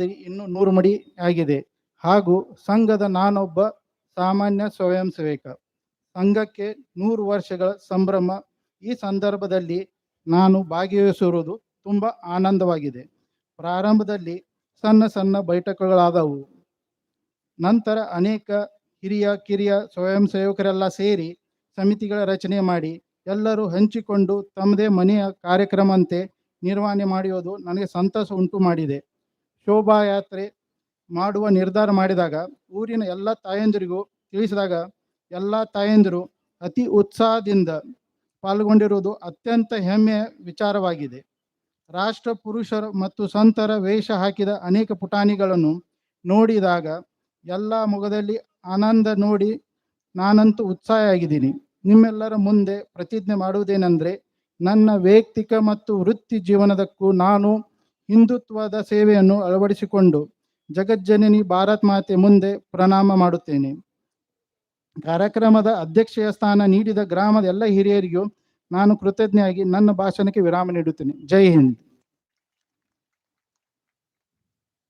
ಇನ್ನು ನೂರು ಮಡಿ ಆಗಿದೆ. ಹಾಗೂ ಸಂಘದ ನಾನೊಬ್ಬ ಸಾಮಾನ್ಯ ಸ್ವಯಂ ಸೇವಕ. ಸಂಘಕ್ಕೆ ನೂರು ವರ್ಷಗಳ ಸಂಭ್ರಮ. ಈ ಸಂದರ್ಭದಲ್ಲಿ ನಾನು ಭಾಗವಹಿಸಿರುವುದು ತುಂಬ ಆನಂದವಾಗಿದೆ. ಪ್ರಾರಂಭದಲ್ಲಿ ಸಣ್ಣ ಸಣ್ಣ ಬೈಠಕಗಳಾದವು. ನಂತರ ಅನೇಕ ಹಿರಿಯ ಕಿರಿಯ ಸ್ವಯಂ ಸೇವಕರೆಲ್ಲ ಸೇರಿ ಸಮಿತಿಗಳ ರಚನೆ ಮಾಡಿ ಎಲ್ಲರೂ ಹಂಚಿಕೊಂಡು ತಮ್ಮದೇ ಮನೆಯ ಕಾರ್ಯಕ್ರಮಂತೆ ನಿರ್ವಹಣೆ ಮಾಡಿರೋದು ನನಗೆ ಸಂತಸ ಉಂಟು ಮಾಡಿದೆ. ಶೋಭಾಯಾತ್ರೆ ಮಾಡುವ ನಿರ್ಧಾರ ಮಾಡಿದಾಗ ಊರಿನ ಎಲ್ಲ ತಾಯಂದಿರಿಗೂ ತಿಳಿಸಿದಾಗ ಎಲ್ಲ ತಾಯಂದಿರು ಅತಿ ಉತ್ಸಾಹದಿಂದ ಪಾಲ್ಗೊಂಡಿರುವುದು ಅತ್ಯಂತ ಹೆಮ್ಮೆಯ ವಿಚಾರವಾಗಿದೆ. ರಾಷ್ಟ್ರ ಪುರುಷರು ಮತ್ತು ಸಂತರ ವೇಷ ಹಾಕಿದ ಅನೇಕ ಪುಟಾಣಿಗಳನ್ನು ನೋಡಿದಾಗ ಎಲ್ಲ ಮುಖದಲ್ಲಿ ಆನಂದ ನೋಡಿ ನಾನಂತೂ ಉತ್ಸಾಹ ಆಗಿದ್ದೀನಿ. ನಿಮ್ಮೆಲ್ಲರ ಮುಂದೆ ಪ್ರತಿಜ್ಞೆ ಮಾಡುವುದೇನೆಂದರೆ ನನ್ನ ವೈಯಕ್ತಿಕ ಮತ್ತು ವೃತ್ತಿ ಜೀವನದಕ್ಕೂ ನಾನು ಹಿಂದುತ್ವದ ಸೇವೆಯನ್ನು ಅಳವಡಿಸಿಕೊಂಡು ಜಗಜ್ಜನನಿ ಭಾರತ್ ಮಾತೆ ಮುಂದೆ ಪ್ರಣಾಮ ಮಾಡುತ್ತೇನೆ. ಕಾರ್ಯಕ್ರಮದ ಅಧ್ಯಕ್ಷೆಯ ಸ್ಥಾನ ನೀಡಿದ ಗ್ರಾಮದ ಎಲ್ಲ ಹಿರಿಯರಿಗೂ ನಾನು ಕೃತಜ್ಞೆಯಾಗಿ ನನ್ನ ಭಾಷಣಕ್ಕೆ ವಿರಾಮ ನೀಡುತ್ತೇನೆ. ಜೈ ಹಿಂದ್.